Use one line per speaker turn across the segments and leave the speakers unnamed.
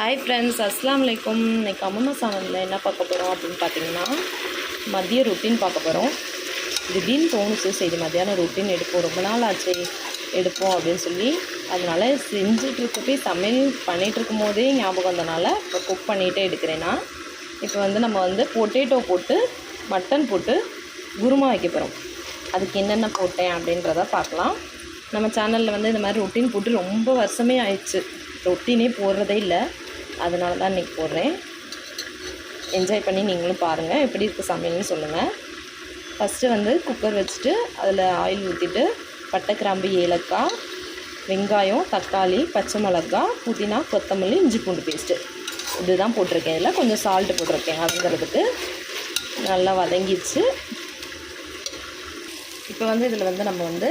Hi friends அஸ்லாம் வலைக்கும் இன்றைக்கி அம்மா சேனலில் என்ன பார்க்க போகிறோம் அப்படின்னு பார்த்தீங்கன்னா மதிய ரொட்டீன் பார்க்க போகிறோம் திடீர்னு தோணுச்சு சரி மதியானம் ரொட்டீன் எடுப்போம் ரொம்ப நாள் ஆச்சு எடுப்போம் அப்படின்னு சொல்லி. அதனால செஞ்சிட்ருக்கப்பே சமையல் பண்ணிகிட்டு இருக்கும் போதே ஞாபகம் வந்தனால இப்போ குக் பண்ணிகிட்டே எடுக்கிறேன்னா இப்போ வந்து நம்ம வந்து பொட்டேட்டோ போட்டு மட்டன் போட்டு குருமா வைக்க போகிறோம் அதுக்கு என்னென்ன போட்டேன் அப்படின்றத பார்க்கலாம். நம்ம சேனலில் வந்து இந்த மாதிரி ரொட்டீன் போட்டு ரொம்ப வருஷமே ஆயிடுச்சு. ரொட்டீனே போடுறதே இல்லை. அதனால தான் இன்றைக்கி போடுறேன். என்ஜாய் பண்ணி நீங்களும் பாருங்கள் எப்படி இருக்குது சமையல்னு சொல்லுங்கள் ஃபஸ்ட்டு வந்து குக்கர் வச்சுட்டு அதில் ஆயில் ஊற்றிட்டு பட்டை கிராம்பு ஏலக்காய் வெங்காயம் தக்காளி பச்சை மிளகாய் புதினா கொத்தமல்லி இஞ்சி பூண்டு பேஸ்ட்டு இதுதான் போட்டிருக்கேன். இதில் கொஞ்சம் சால்ட்டு போட்டிருக்கேன். வதங்கிறதுக்கு நல்லா வதங்கிடுச்சு. இப்போ வந்து இதில் வந்து நம்ம வந்து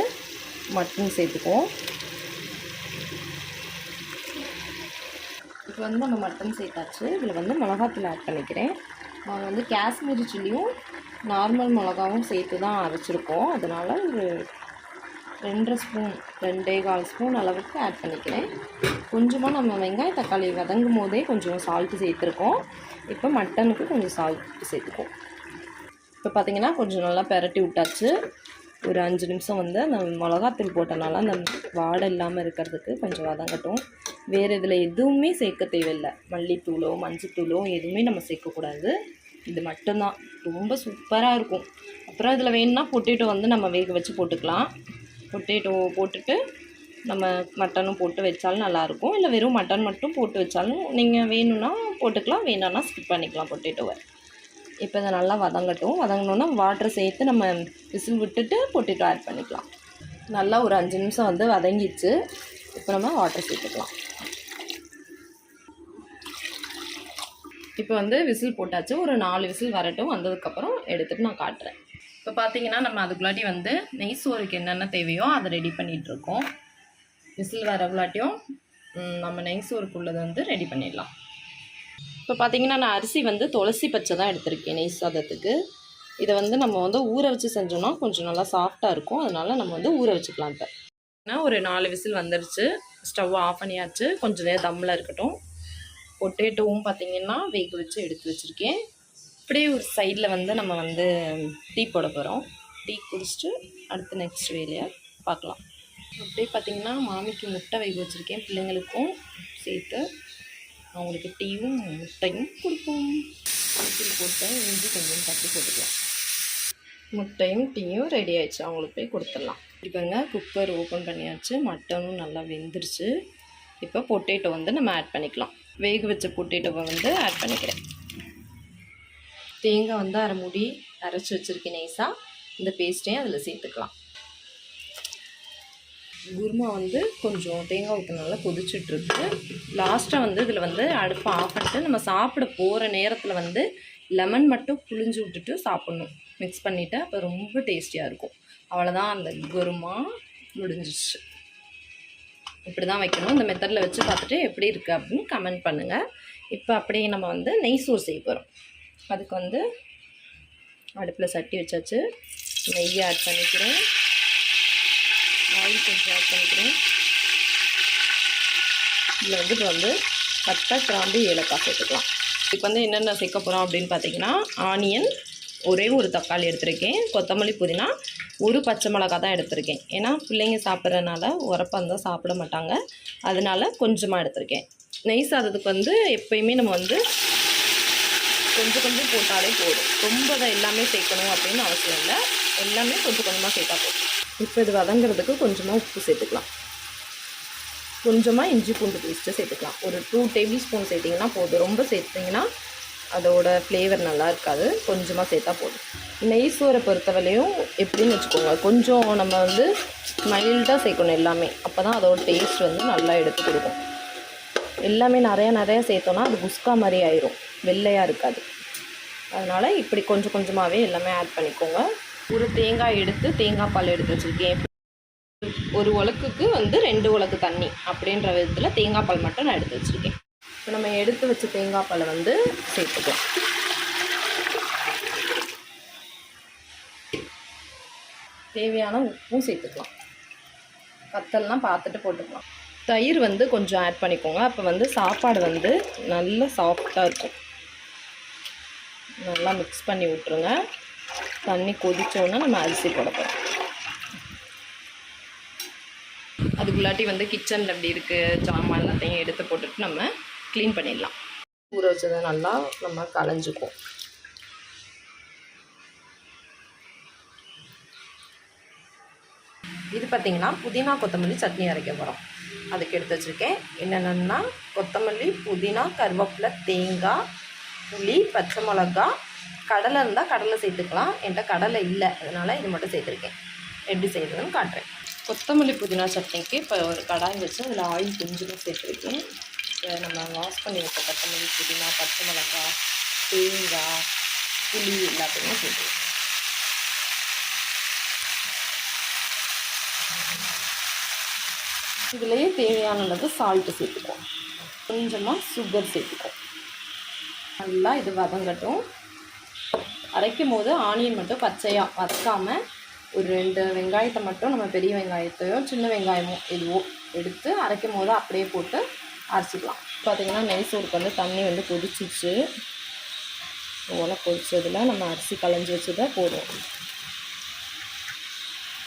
மட்டன் சேர்த்துக்குவோம். இதுக்கு வந்து நம்ம மட்டன் சேர்த்தாச்சு. இதில் வந்து மிளகாத்தூள் ஆட் பண்ணிக்கிறேன். நான் வந்து காஷ்மீரி சில்லியும் நார்மல் மிளகாவும் சேர்த்து தான் அரைச்சிருக்கோம். அதனால் ஒரு ரெண்டரை ஸ்பூன் ரெண்டே கால் ஸ்பூன் அளவுக்கு ஆட் பண்ணிக்கிறேன். கொஞ்சமாக நம்ம வெங்காய தக்காளி வதங்கும் போதே கொஞ்சம் சால்ட்டு சேர்த்துருக்கோம். இப்போ மட்டனுக்கு கொஞ்சம் சால்ட் சேர்த்துக்கோம் இப்போ பார்த்தீங்கன்னா கொஞ்சம் நல்லா பெரட்டி விட்டாச்சு. ஒரு அஞ்சு நிமிஷம் வந்து அந்த மிளகாத்தூள் போட்டனால அந்த வாடை இல்லாமல் இருக்கிறதுக்கு கொஞ்சம் வதங்கட்டும். வேறு இதில் எதுவுமே சேர்க்க தேவையில்லை. மல்லித்தூளோ மஞ்சத்தூளோ எதுவுமே நம்ம சேர்க்கக்கூடாது. இது மட்டும்தான். ரொம்ப சூப்பராக இருக்கும். அப்புறம் இதில் வேணும்னா பொட்டேட்டோ வந்து நம்ம வேக வச்சு போட்டுக்கலாம். பொட்டேட்டோ போட்டுட்டு நம்ம மட்டனும் போட்டு வச்சாலும் நல்லாயிருக்கும் இல்லை வெறும் மட்டன் மட்டும் போட்டு வச்சாலும் நீங்கள் வேணும்னா போட்டுக்கலாம். வேணான்னா ஸ்கிப் பண்ணிக்கலாம் பொட்டேட்டோவை. இப்போ இதை நல்லா வதங்கட்டும். வதங்கினோன்னா வாட்டர் சேர்த்து நம்ம விசில் விட்டுட்டு போட்டு ஆட் பண்ணிக்கலாம். நல்லா ஒரு அஞ்சு நிமிஷம் வந்து வதங்கிடுச்சு. இப்போ நம்ம வாட்டர் சேர்த்துக்கலாம். இப்போ வந்து விசில் போட்டாச்சு. ஒரு நாலு விசில் வரட்டும். வந்ததுக்கப்புறம் எடுத்துகிட்டு நான் காட்டுறேன். இப்போ பார்த்தீங்கன்னா நம்ம அதுக்குள்ளாட்டி வந்து நெய் சோறுக்கு என்னென்ன தேவையோ அதை ரெடி பண்ணிகிட்ருக்கோம் விசில் வரவுலாட்டியும் விளாட்டியும் நம்ம நெய் சோறுக்குள்ளதை வந்து ரெடி பண்ணிடலாம். இப்போ பார்த்தீங்கன்னா நான் அரிசி வந்து துளசி பச்சை தான் எடுத்திருக்கேன் நெய் சாதத்துக்கு இதை வந்து நம்ம வந்து ஊற வச்சு செஞ்சோம்னா கொஞ்சம் நல்லா சாஃப்டாக இருக்கும். அதனால நம்ம வந்து ஊற வச்சுக்கலாம் இப்போ. ஏன்னா ஒரு நாலு விசில் வந்துருச்சு. ஸ்டவ் ஆஃப் பண்ணியாச்சு. கொஞ்சம் நேரம் தம்மில் இருக்கட்டும். பொட்டேட்டோவும் பார்த்தீங்கன்னா வேக வச்சு எடுத்து வச்சுருக்கேன். அப்படியே ஒரு சைடில் வந்து நம்ம வந்து டீ போட போகிறோம் டீ குடிச்சிட்டு அடுத்து நெக்ஸ்ட் வேலையை பார்க்கலாம். அப்படியே பார்த்தீங்கன்னா மாமிக்கு முட்டை வேக வச்சுருக்கேன். பிள்ளைங்களுக்கும் சேர்த்து. அவங்களுக்கு டீயும் முட்டையும் கொடுப்போம். டீ போட்டு இஞ்சி கொஞ்சம் தட்டி போட்டுக்கலாம். முட்டையும் டீயும் ரெடி ஆயிடுச்சு. அவங்களுக்கு போய் கொடுத்துடலாம். இப்போங்க குக்கர் ஓப்பன் பண்ணியாச்சு. மட்டனும் நல்லா வெந்துருச்சு. இப்போ பொட்டேட்டோ வந்து நம்ம ஆட் பண்ணிக்கலாம். வேக வச்ச பொட்டேட்டோவை வந்து ஆட் பண்ணிக்கிறேன். தேங்காய் வந்து அரை முடி அரைச்சி வச்சுருக்கேன் நைஸாக இந்த பேஸ்ட்டையும் அதில் சேர்த்துக்கலாம். குருமா வந்து கொஞ்சம் தேங்காய் ஊற்றினால கொதிச்சிட்ருக்கு. லாஸ்ட்டாக வந்து இதில் வந்து அடுப்பை ஆஃப் பண்ணிட்டு நம்ம சாப்பிட போகிற நேரத்தில் வந்து லெமன் மட்டும் புழிஞ்சு விட்டுட்டு சாப்பிட்ணும். மிக்ஸ் பண்ணிவிட்டு அப்போ ரொம்ப டேஸ்டியாக இருக்கும். அவ்வளோதான் அந்த குருமா முடிஞ்சிச்சு இப்படி தான் வைக்கணும். இந்த மெத்தடில் வச்சு பார்த்துட்டு எப்படி இருக்குது அப்படின்னு கமெண்ட் பண்ணுங்கள் இப்போ அப்படியே நம்ம வந்து நெய் சோறு செய்ய போகிறோம் அதுக்கு வந்து அடுப்பில் சட்டி வச்சாச்சு. நெய் ஆட் பண்ணிக்கிறேன். ஆயில் கொஞ்சம் ஆட் பண்ணிக்கிறேன். இதில் வந்து இப்போ வந்து பட்டை கிராம்பு ஏலக்காய் சேர்த்துக்கலாம். இப்போ வந்து என்னென்ன சேர்க்க போகிறோம் அப்படின்னு பார்த்தீங்கன்னா ஆனியன் ஒரே ஒரு தக்காளி எடுத்திருக்கேன். கொத்தமல்லி புதினா ஒரு பச்சை மிளகாய் தான் எடுத்திருக்கேன். ஏன்னா பிள்ளைங்க சாப்பிட்றதுனால உரப்பாக இருந்தால் சாப்பிட மாட்டாங்க. அதனால கொஞ்சமாக எடுத்திருக்கேன். நெய் சாதத்துக்கு வந்து எப்பயுமே நம்ம வந்து கொஞ்சம் கொஞ்சம் போட்டாலே போதும். ரொம்ப தான் எல்லாமே சேர்க்கணும் அப்படின்னு அவசியம் இல்லை. எல்லாமே கொஞ்சம் கொஞ்சமாக சேர்த்தா போதும். இப்போ இது வதங்குறதுக்கு கொஞ்சமாக உப்பு சேர்த்துக்கலாம். கொஞ்சமாக இஞ்சி பூண்டு பேஸ்ட்டு சேர்த்துக்கலாம். ஒரு டூ டேபிள் ஸ்பூன் சேர்த்திங்கன்னா போதும். ரொம்ப சேர்த்திங்கன்னா அதோட ஃப்ளேவர் நல்லா இருக்காது. கொஞ்சமாக சேர்த்தா போதும். நெய் சோரை பொறுத்தவரையும் எப்படின்னு வச்சுக்கோங்க. கொஞ்சம் நம்ம வந்து மைல்டாக சேர்க்கணும் எல்லாமே. அப்போ தான் அதோட டேஸ்ட் வந்து நல்லா எடுத்து கொடுக்கும். எல்லாமே நிறையா நிறையா சேர்த்தோன்னா அது குஸ்கா மாதிரி ஆயிரும். வெள்ளையாக இருக்காது. அதனால் இப்படி கொஞ்சம் கொஞ்சமாகவே எல்லாமே ஆட் பண்ணிக்கோங்க. ஒரு தேங்காய் எடுத்து தேங்காய் பால் எடுத்து வச்சுருக்கேன். ஒரு உலக்குக்கு வந்து ரெண்டு உலக்கு தண்ணி அப்படின்ற விதத்தில் தேங்காய் பால் மட்டும் நான் எடுத்து வச்சுருக்கேன். இப்போ நம்ம எடுத்து வச்ச தேங்காய் பாலை வந்து சேர்த்துக்கோம் தேவையான உப்பும் சேர்த்துக்கலாம். வத்தல்லாம் பார்த்துட்டு போட்டுக்கலாம். தயிர் வந்து கொஞ்சம் ஆட் பண்ணிக்கோங்க. அப்போ வந்து சாப்பாடு வந்து நல்லா சாஃப்டாக இருக்கும். நல்லா மிக்ஸ் பண்ணி விட்ருங்க தண்ணி கொதித்தோன்னா நம்ம அரிசி போட போகிறோம் அதுக்குள்ளாட்டி வந்து கிச்சனில் அப்படி இருக்குது சாமான் எல்லாத்தையும் எடுத்து போட்டுட்டு நம்ம க்ளீன் பண்ணிடலாம். ஊற வச்சதை நல்லா நம்ம களைஞ்சிக்குவோம். இது பார்த்திங்கன்னா புதினா கொத்தமல்லி சட்னி அரைக்க போகிறோம் அதுக்கு எடுத்து வச்சுருக்கேன். என்னென்னா கொத்தமல்லி புதினா கருவேப்பிலை தேங்காய் புளி பச்சை மிளகா கடலை இருந்தால் கடலை சேர்த்துக்கலாம். என்கிட்ட கடலை இல்லை. அதனால் இது மட்டும் சேர்த்துருக்கேன். எப்படி செய்யுதுன்னு காட்டுறேன். கொத்தமல்லி புதினா சட்னிக்கு இப்போ ஒரு கடாய் வச்சு அதில் ஆயில் கொஞ்சமாக சேர்த்துருக்கேன். நம்ம வாஷ் பண்ணி வைக்க கொத்தமல்லி புதினா பச்சை மிளகா தேங்காய் புளி எல்லாத்தையுமே சேர்த்துருக்கேன். இதுலேயே தேவையான அளவு சால்ட்டு சேர்த்துக்குவோம். கொஞ்சமாக சுகர் சேர்த்துக்குவோம். நல்லா இது வதங்கட்டும். அரைக்கும் போது ஆனியன் மட்டும் பச்சையாக வதக்காமல் ஒரு ரெண்டு வெங்காயத்தை மட்டும் நம்ம பெரிய வெங்காயத்தையோ சின்ன வெங்காயமோ எதுவோ எடுத்து அரைக்கும் போது அப்படியே போட்டு அரைச்சிக்கலாம். பார்த்திங்கன்னா நெய்சோருக்கு வந்து தண்ணி வந்து கொதிச்சிச்சு ஓலை கொதிச்சதில் நம்ம அரிசி களைஞ்சி வச்சதை போடுவோம்.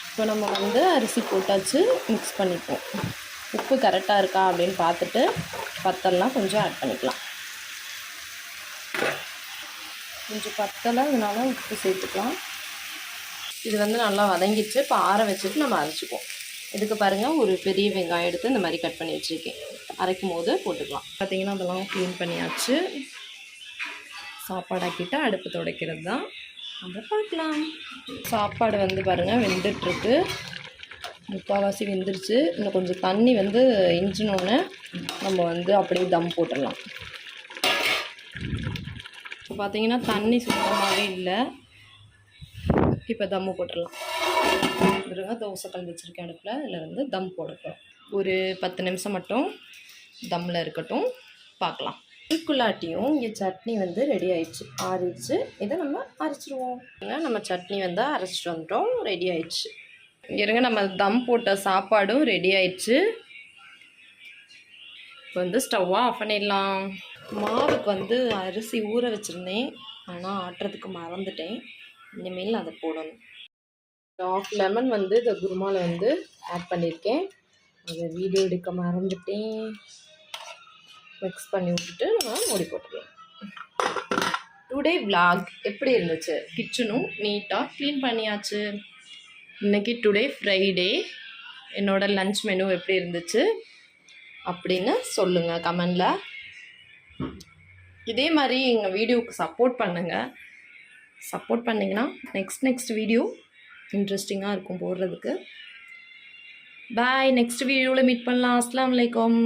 இப்போ நம்ம வந்து அரிசி போட்டாச்சு மிக்ஸ் பண்ணிப்போம் உப்பு கரெக்டாக இருக்கா அப்படின்னு பார்த்துட்டு பத்தெல்லாம் கொஞ்சம் ஆட் பண்ணிக்கலாம். கொஞ்சம் பத்தலை அதனால உப்பு சேர்த்துக்கலாம். இது வந்து நல்லா வதங்கிச்சு இப்போ ஆற வச்சுட்டு நம்ம அரைச்சிக்குவோம். இதுக்கு பாருங்கள் ஒரு பெரிய வெங்காயம் எடுத்து இந்த மாதிரி கட் பண்ணி வச்சுருக்கேன். அரைக்கும் போது போட்டுக்கலாம். பார்த்தீங்கன்னா அதெல்லாம் க்ளீன் பண்ணியாச்சு. சாப்பாடாக்கிட்டு அடுப்பு துடைக்கிறது தான். அதை பார்க்கலாம். சாப்பாடு வந்து பாருங்கள் வெந்துட்டுருக்கு. முக்கால்வாசி வெந்துருச்சு. இன்னும் கொஞ்சம் தண்ணி வந்து இஞ்சினோடனே நம்ம வந்து அப்படியே தம் போட்டுடலாம். பார்த்தீங்கன்னா தண்ணி சுத்தமாகவே இல்லை. இப்போ தம்மு போட்டுடலாம். இருங்க தோசை கல் வச்சுருக்கேன் அடுப்பில். இதில் வந்து தம் போட ஒரு பத்து நிமிஷம் மட்டும் தம்மில் இருக்கட்டும். பார்க்கலாம். இதுக்குள்ளாட்டியும் இங்கே சட்னி வந்து ரெடி ஆயிடுச்சு. ஆறிடுச்சு. இதை நம்ம அரைச்சிடுவோம் நம்ம சட்னி வந்து அரைச்சிட்டு வந்துட்டோம். ரெடி ஆயிடுச்சு. இருங்க நம்ம தம் போட்ட சாப்பாடும் ரெடி ஆயிடுச்சு. இப்போ வந்து ஸ்டவ்வாக ஆஃப் பண்ணிடலாம். மாவுக்கு வந்து அரிசி ஊற வச்சுருந்தேன். ஆனால் ஆட்டுறதுக்கு மறந்துட்டேன். இனிமேல் அதை போடணும். ஆஃப் லெமன் வந்து இந்த குருமாவில் வந்து ஆட் பண்ணியிருக்கேன் அதை வீடியோ எடுக்க மறந்துட்டேன். மிக்ஸ் பண்ணி விட்டுட்டு நம்ம மூடி போட்டுக்கலாம் டுடே vlog எப்படி இருந்துச்சு? கிச்சனும் நீட்டாக க்ளீன் பண்ணியாச்சு. இன்னைக்கு டுடே ஃப்ரைடே என்னோடய லன்ச் மெனு எப்படி இருந்துச்சு? அப்படின்னு சொல்லுங்கள் கமெண்டில் இதே மாதிரி எங்கள் வீடியோவுக்கு சப்போர்ட் பண்ணுங்கள் சப்போர்ட் பண்ணிங்கன்னா நெக்ஸ்ட் நெக்ஸ்ட் வீடியோ இன்ட்ரெஸ்டிங்காக இருக்கும் போடுறதுக்கு. பாய் நெக்ஸ்ட் வீடியோவில் மீட் பண்ணலாம். அஸ்லாம் வலைக்கம்